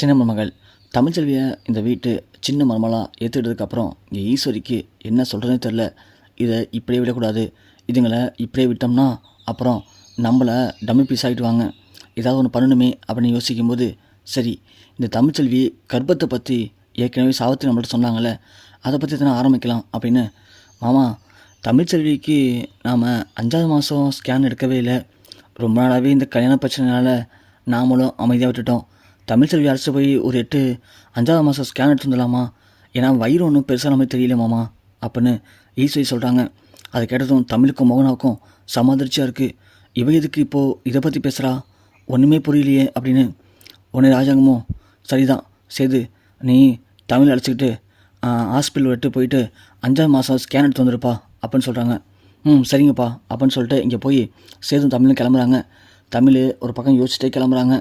சின்ன மருமகள். தமிழ்ச்செல்வியை இந்த வீட்டு சின்ன மருமலாக ஏற்றுக்கிட்டதுக்கப்புறம் இங்கே ஈஸ்வரிக்கு என்ன சொல்கிறதுனே தெரில இதை இப்படியே விடக்கூடாது. இதுங்களை இப்படியே விட்டோம்னா அப்புறம் நம்மளை டம்மி பீஸ் ஆகிடுவாங்க. ஏதாவது ஒன்று பண்ணணுமே அப்படின்னு யோசிக்கும்போது சரி இந்த தமிழ்ச்செல்வி கர்ப்பத்தை பற்றி ஏற்கனவே சாவத்திரி நம்மள்ட்ட சொன்னாங்கல்ல. அதை பற்றி தானே ஆரம்பிக்கலாம் அப்படின்னு. மாமா தமிழ்ச்செல்விக்கு நாம் அஞ்சாவது மாதம் ஸ்கேன் எடுக்கவே இல்லை. ரொம்ப நாளாகவே இந்த கல்யாண பிரச்சனைனால நாமளும் அமைதியாக விட்டுட்டோம். தமிழ்ச்செல்வி அரசு போய் ஒரு எட்டு அஞ்சாவது மாதம் ஸ்கேன் எடுத்து வந்துடலாமா? ஏன்னா வயிறு ஒன்றும் பெருசாக நம்ம தெரியலமாமா அப்படின்னு ஈஸ்வரி சொல்கிறாங்க அதை கேட்டதும் தமிழுக்கும் மோகனாவுக்கும் சமாதிர்ச்சியாக இருக்குது இவ எதுக்கு இப்போது இதை பற்றி பேசுகிறா ஒன்றுமே புரியலையே அப்படின்னு. உன்னை ராஜாங்கமும் சரிதான் சேது நீ தமிழ் அழைச்சிக்கிட்டு ஹாஸ்பிட்டல் விட்டு போயிட்டு அஞ்சாவது மாதம் ஸ்கேன் எடுத்து வந்துருப்பா அப்படின்னு சொல்கிறாங்க ம் சரிங்கப்பா அப்படின்னு சொல்லிட்டு இங்கே போய் சேதும் தமிழும் கிளம்புறாங்க. தமிழ் ஒரு பக்கம் யோசிச்சுட்டே கிளம்புறாங்க.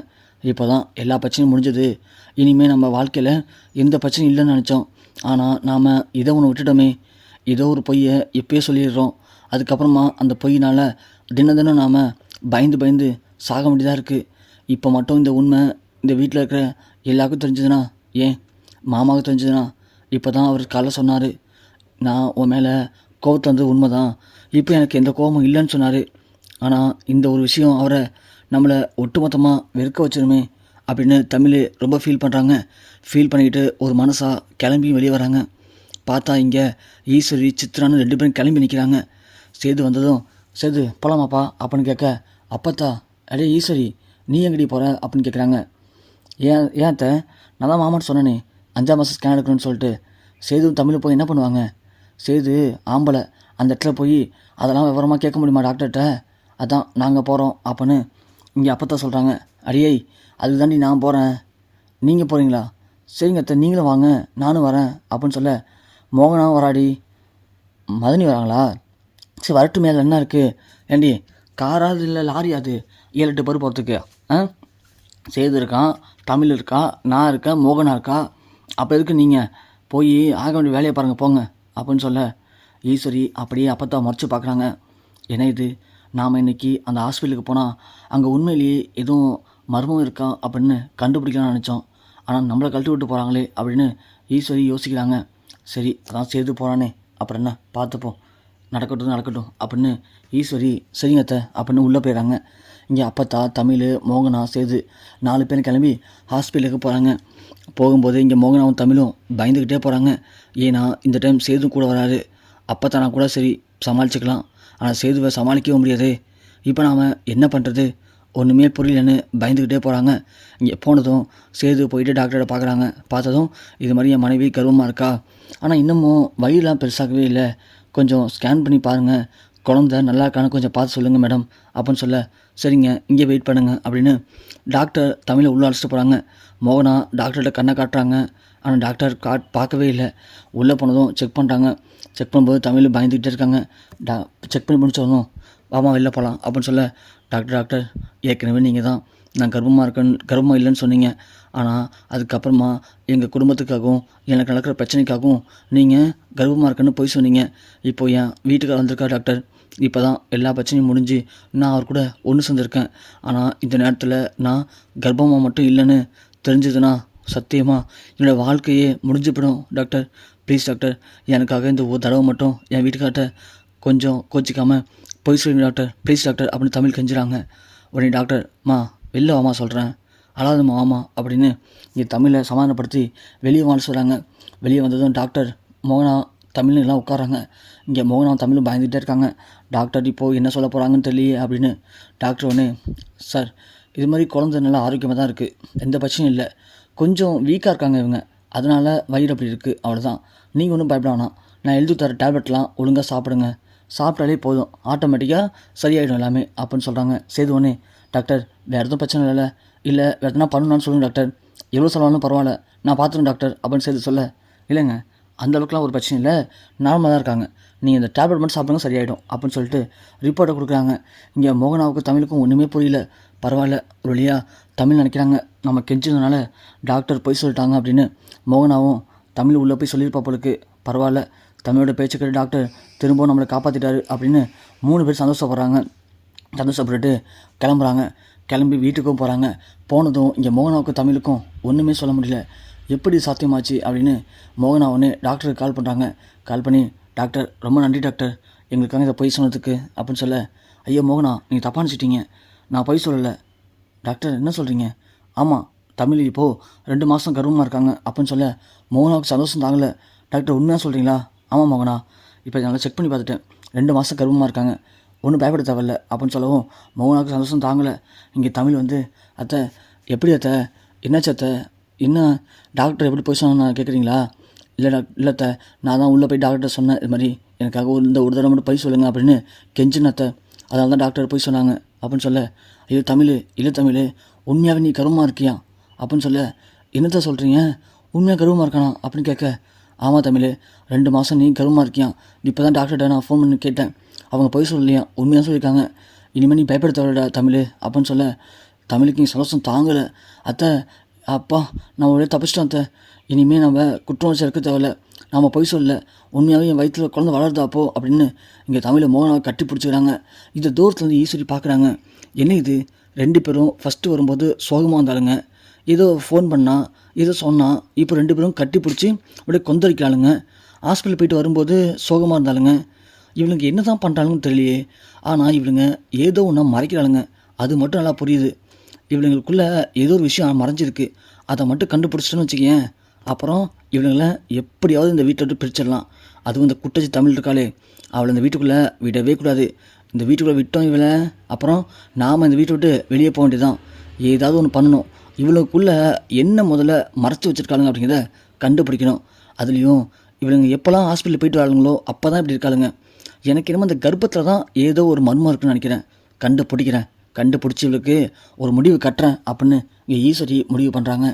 இப்போ தான் எல்லா பிரச்சனையும் முடிஞ்சது. இனிமேல் நம்ம வாழ்க்கையில் எந்த பிரச்சனையும் இல்லைன்னு நினச்சோம். ஆனால் நாம் இதை ஒன்று விட்டுட்டோமே. ஏதோ ஒரு பொய்யை எப்பயே சொல்லிடுறோம். அதுக்கப்புறமா அந்த பொய்னால் தினம் தினம் நாம் பயந்து பயந்து சாக வேண்டியதாக இருக்குது இப்போ மட்டும் இந்த உண்மை இந்த வீட்டில் இருக்கிற எல்லாருக்கும் தெரிஞ்சதுன்னா ஏன்? மாமாவுக்கு தெரிஞ்சதுன்னா? இப்போ தான் அவர் காலைல சொன்னார். நான் உன் மேலே கோவத்தை வந்தது உண்மை தான் இப்போ எனக்கு எந்த கோபமும் இல்லைன்னு சொன்னார். ஆனால் இந்த ஒரு விஷயம் அவரை நம்மளை ஒட்டுமொத்தமாக வெறுக்க வச்சிருமே அப்படின்னு தமிழ் ரொம்ப ஃபீல் பண்ணுறாங்க ஃபீல் பண்ணிக்கிட்டு ஒரு மனசாக கிளம்பி வெளியே வராங்க. பார்த்தா இங்கே ஈஸ்வரி சித்ரான்னு ரெண்டு பேரும் கிளம்பி நிற்கிறாங்க சேது வந்ததும் சேது போகலாமாப்பா அப்படின்னு கேட்க அப்பத்தா அடே ஈஸ்வரி நீ எங்கடி போகிற அப்படின்னு கேட்குறாங்க. ஏன் ஏன் அத்தை? நான் தான் மாமான்னு சொன்னேனே அஞ்சாம் மாதம் ஸ்கேன் எடுக்கணும்னு சொல்லிட்டு. சேது தமிழில் போய் என்ன பண்ணுவாங்க? சேது ஆம்பளை அந்த இடத்துல போய் அதெல்லாம் விவரமாக கேட்க முடியுமா டாக்டர்கிட்ட? அதான் நாங்கள் போகிறோம் அப்படின்னு இங்கே அப்பத்தான் சொல்கிறாங்க அடியை அதுதாண்டி தாண்டி நான் போகிறேன் நீங்கள் போகிறீங்களா சரிங்க அத்தை நீங்களும் வாங்க. நானும் வரேன் அப்படின்னு சொல்ல மோகனாவும் வராடி. மதனி வராங்களா? சரி வரட்டு மேலே என்ன இருக்குது ஏண்டி காராது இல்லை லாரி அது. ஏழு எட்டு பேர் போகிறதுக்கு ஆ? சேது இருக்கான் தமிழ் இருக்கா? நான் இருக்கேன் மோகனா இருக்கா? அப்போ எதுக்கு நீங்கள் போய் ஆக வேண்டிய வேலையை பாருங்கள் போங்க அப்படின்னு சொல்ல ஈஸ்வரி அப்படியே அப்பத்தா மறைச்சி பார்க்குறாங்க என்ன இது? நாம் இன்றைக்கி அந்த ஹாஸ்பிட்டலுக்கு போனால் அங்கே உண்மையிலேயே எதுவும் மர்மம் இருக்கா அப்படின்னு கண்டுபிடிக்கலாம்னு நினச்சோம். ஆனால் நம்மளை கழட்டி விட்டு போகிறாங்களே அப்படின்னு ஈஸ்வரி யோசிக்கிறாங்க. சரி அதான் சேர்த்து போகிறானே அப்புறம் என்ன பார்த்துப்போம். நடக்கட்டும் நடக்கட்டும் அப்படின்னு ஈஸ்வரி சரிங்க அத்தை அப்படின்னு உள்ளே போயிடறாங்க இங்கே அப்பத்தா தமிழ் மோகனா சேது நாலு பேர் கிளம்பி ஹாஸ்பிட்டலுக்கு போகிறாங்க போகும்போது இங்கே மோகனாவும் தமிழும் பயந்துக்கிட்டே போகிறாங்க ஏன்னா இந்த டைம் சேது கூட வராரு அப்பத்தானா கூட சரி சமாளிச்சுக்கலாம். ஆனால் சேதுவை சமாளிக்கவும் முடியாது. இப்போ நாம் என்ன பண்ணுறது ஒன்றுமே புரியலன்னு பயந்துக்கிட்டே போகிறாங்க இங்கே போனதும் சேது போயிட்டு டாக்டரை பார்க்குறாங்க பார்த்ததும் இது மாதிரி என் மனைவி கர்வமாக இருக்கா? ஆனால் இன்னமும் வயிறுலாம் பெருசாகவே இல்லை. கொஞ்சம் ஸ்கேன் பண்ணி பாருங்கள் குழந்த நல்லா இருக்கான்னு கொஞ்சம் பார்த்து சொல்லுங்கள் மேடம் அப்படின்னு சொல்ல சரிங்க இங்கே வெயிட் பண்ணுங்கள் அப்படின்னு டாக்டர் தமிழை உள்ள அழைச்சிட்டு போகிறாங்க மோகனா டாக்டர்கிட்ட கண்ணை காட்டுறாங்க. ஆனால் டாக்டர் கார்ட் பார்க்கவே இல்லை. உள்ளே போனதும் செக் பண்ணுறாங்க செக் பண்ணும்போது தமிழ் பயந்துக்கிட்டே இருக்காங்க. டா செக் பண்ணி முடிச்சதும் வாமா வெளில போகலாம் அப்படின்னு சொல்ல டாக்டர் டாக்டர் ஏற்கனவே நீங்கள் தான். நான் கர்ப்பமாக இருக்கேன்னு கர்ப்பமாக இல்லைன்னு சொன்னீங்க. ஆனால் அதுக்கப்புறமா எங்கள் குடும்பத்துக்காகவும் எனக்கு நடக்கிற பிரச்சனைக்காகவும் நீங்கள் கர்ப்பமாக இருக்கேன்னு போய் சொன்னீங்க. இப்போ என் வீட்டுக்கார வந்திருக்கா டாக்டர். இப்போ தான் எல்லா பிரச்சனையும் முடிஞ்சு நான் அவர் கூட ஒன்று சேர்ந்துருக்கேன். ஆனால் இந்த நேரத்தில் நான் கர்ப்பமாக மட்டும் இல்லைன்னு தெரிஞ்சதுன்னா சத்தியமாக என்னோடய வாழ்க்கையே முடிஞ்சு போயிடும் டாக்டர். ப்ளீஸ் டாக்டர் எனக்காக இந்த ஒரு தடவை மட்டும் என் வீட்டுக்கார்ட்ட கொஞ்சம் கோச்சிக்காமல் போய் சொல்லுங்க டாக்டர். ப்ளீஸ் டாக்டர் அப்படின்னு தமிழ் கெஞ்சுறாங்க. உடனே டாக்டர் மா வெளில வாமா சொல்கிறேன் அழாதம்மா வாமா அப்படின்னு இங்கே தமிழை சமாதானப்படுத்தி வெளியே வாழ சொல்கிறாங்க வெளியே வந்ததும் டாக்டர் மோகனா தமிழ்னு எல்லாம் உட்காராங்க இங்கே மோகனா தமிழும் பயந்துகிட்டே இருக்காங்க. டாக்டர் இப்போது என்ன சொல்ல போகிறாங்கன்னு தெரியலையே அப்படின்னு டாக்டர் ஒன்று சார் இது மாதிரி குழந்தை நல்லா ஆரோக்கியமாக தான் இருக்குது எந்த பிரச்சனையும் இல்லை. கொஞ்சம் வீக்காக இருக்காங்க இவங்க. அதனால் வயிறு அப்படி இருக்குது அவ்வளோதான் நீங்கள் ஒன்றும் பயப்பட வேணாம். நான் எழுதி தர டேப்லெட்லாம் ஒழுங்காக சாப்பிடுங்க. சாப்பிட்டாலே போதும். ஆட்டோமேட்டிக்காக சரியாயிடும் எல்லாமே அப்படின்னு சொல்கிறாங்க சேது உடனே டாக்டர் வேறு எதுவும் பிரச்சனை இல்லை இல்லை வேறு எதுனா பண்ணணும்னு சொல்லுங்கள் டாக்டர் எவ்வளோ செலவானும் பரவாயில்ல. நான் பார்த்துருவேன் டாக்டர் அப்படின்னு சேது சொல்ல. இல்லைங்க. அந்தளவுக்குலாம் ஒரு பிரச்சனை இல்லை. நார்மலாக தான் இருக்காங்க. நீங்கள் இந்த டேப்லெட் மட்டும் சாப்பிடுங்க சரியாயிடும் அப்படின்னு சொல்லிட்டு ரிப்போர்ட்டை கொடுக்குறாங்க. இங்கே மோகனாவுக்கு தமிழுக்கும் ஒன்றுமே புரியல. பரவாயில்ல ஒரு வழியாக தமிழ் நினைக்கிறாங்க. நம்ம கெஞ்சதுனால டாக்டர் போய் சொல்லிட்டாங்க அப்படின்னு மோகனாவும் தமிழ் உள்ளே போய் சொல்லியிருப்பா போலுக்கு. பரவாயில்ல தமிழோட பேச்சுக்கிற டாக்டர் திரும்பவும் நம்மளை காப்பாற்றிட்டாரு அப்படின்னு மூணு பேர் சந்தோஷப்படுறாங்க. சந்தோஷப்பட்டுட்டு கிளம்புறாங்க. கிளம்பி வீட்டுக்கும் போகிறாங்க போனதும் இங்கே மோகனாவுக்கும் தமிழுக்கும் ஒன்றுமே சொல்ல முடியல. எப்படி சாத்தியமாச்சு அப்படின்னு மோகனா உடனே டாக்டருக்கு கால் பண்ணுறாங்க கால் பண்ணி டாக்டர் ரொம்ப நன்றி டாக்டர். எங்களுக்காக இதை பொய் சொன்னதுக்கு அப்படின்னு சொல்ல ஐயோ மோகனா நீங்கள் தப்பாக நினச்சிட்டீங்க. நான் பொய் சொல்லலை. டாக்டர் என்ன சொல்கிறீங்க ஆமாம் தமிழ் இப்போது ரெண்டு மாதம் கர்வமாக இருக்காங்க அப்படின்னு சொல்ல மோகனாவுக்கு சந்தோஷம் தாங்கலை. டாக்டர் உண்மையாக சொல்கிறீங்களா ஆமாம் மோகனா. இப்போ நல்லா செக் பண்ணி பார்த்துட்டேன். ரெண்டு மாதம் கர்வமாக இருக்காங்க. ஒன்றும் பயப்பட தேவையில்ல அப்படின்னு சொல்லவும் மோகனாவுக்கு சந்தோஷம் தாங்கலை. இங்கே தமிழ் வந்து அத்தை எப்படி அத்தை? என்னாச்சு அத்தை? என்ன? டாக்டர் எப்படி போய் சொன்னா கேட்குறீங்களா இல்லை டாக் இல்லை அத்தை. நான் தான் உள்ளே போய் டாக்டர்கிட்ட சொன்னேன். இது மாதிரி எனக்காக ஒரு இந்த ஒரு தடவை மட்டும் போய் சொல்லுங்கள் அப்படின்னு கெஞ்சின அத்தை. அதனால தான் டாக்டர் போய் சொன்னாங்க. அப்படின்னு சொல்ல ஐயோ தமிழ் இல்லை தமிழ் உண்மையாகவே நீ கருவமாக இருக்கியா? அப்படின்னு சொல்ல என்னத்த சொல்கிறீங்க உண்மையாக கருவமாக இருக்கானா? அப்படின்னு கேட்க ஆமாம் தமிழ் ரெண்டு மாதம் நீ கருவமாக இருக்கியா? இப்போ தான் டாக்டர்கிட்ட நான் ஃபோன் பண்ணி கேட்டேன். அவங்க போய் சொல்லலையா? உண்மையாக சொல்லியிருக்காங்க. இனிமேல் நீ பயப்பட தேவைடா தமிழ் அப்படின்னு சொல்ல தமிழுக்கு நீ சந்தோஷம் தாங்கலை. அத்தை அப்பா நான் ஒரே தப்பிச்சிட்டோம் அத்தை. இனிமேல் நம்ம குற்றம் இருக்க தேவையில்ல. நாம் பொய் சொல்ல உண்மையாகவே என் வயிற்றில் குழந்தை வளருதா அப்போ அப்படின்னு இங்கே தமிழை மோகனாவை கட்டி பிடிச்சிக்கிறாங்க இந்த தூரத்துலேருந்து ஈஸ்வரி பார்க்குறாங்க. என்ன இது? ரெண்டு பேரும் ஃபஸ்ட்டு வரும்போது சோகமாக இருந்தாலுங்க ஏதோ ஃபோன் பண்ணால் ஏதோ சொன்னால் இப்போ ரெண்டு பேரும் கட்டி பிடிச்சி அப்படியே கொந்தளிக்காளுங்க ஹாஸ்பிட்டல் போயிட்டு வரும்போது சோகமாக இருந்தாலுங்க இவளுங்க என்ன தான் பண்ணுறாங்கன்னு தெரியலையே. ஆனால் இவளுங்க ஏதோ ஒன்றா மறைக்கிறாளுங்க. அது மட்டும் நல்லா புரியுது. இவளுங்களுக்குள்ளே ஏதோ ஒரு விஷயம் மறைஞ்சிருக்கு. அதை மட்டும் கண்டுபிடிச்சிட்டோன்னு வச்சுக்கேன் அப்புறம் இவனுங்களை எப்படியாவது இந்த வீட்டை விட்டு பிரிச்சிடலாம். அதுவும் இந்த குட்டச்சி தமிழ் இருக்காளே அவளை இந்த வீட்டுக்குள்ளே விடவே கூடாது. இந்த வீட்டுக்குள்ளே விட்டோம் இவளை. அப்புறம் நாம் இந்த வீட்டை விட்டு வெளியே போக வேண்டியதான் ஏதாவது ஒன்று பண்ணணும். இவளுக்குள்ளே என்ன முதல்ல மறைச்சி வச்சுருக்காளுங்க அப்படிங்கிறத கண்டுபிடிக்கணும். அதுலேயும் இவளுங்க எப்போல்லாம் ஹாஸ்பிட்டல் போயிட்டு வராங்களோ அப்போ தான் இப்படி இருக்காளுங்க. எனக்கு என்னமோ அந்த கர்ப்பத்தில் தான் ஏதோ ஒரு மர்மம் இருக்குன்னு நினைக்கிறேன். கண்டுபிடிக்கிறேன். கண்டுபிடிச்சி இவளுக்கு ஒரு முடிவு கட்டுறேன் அப்படின்னு இங்கே ஈஸ்வரி முடிவு பண்ணுறாங்க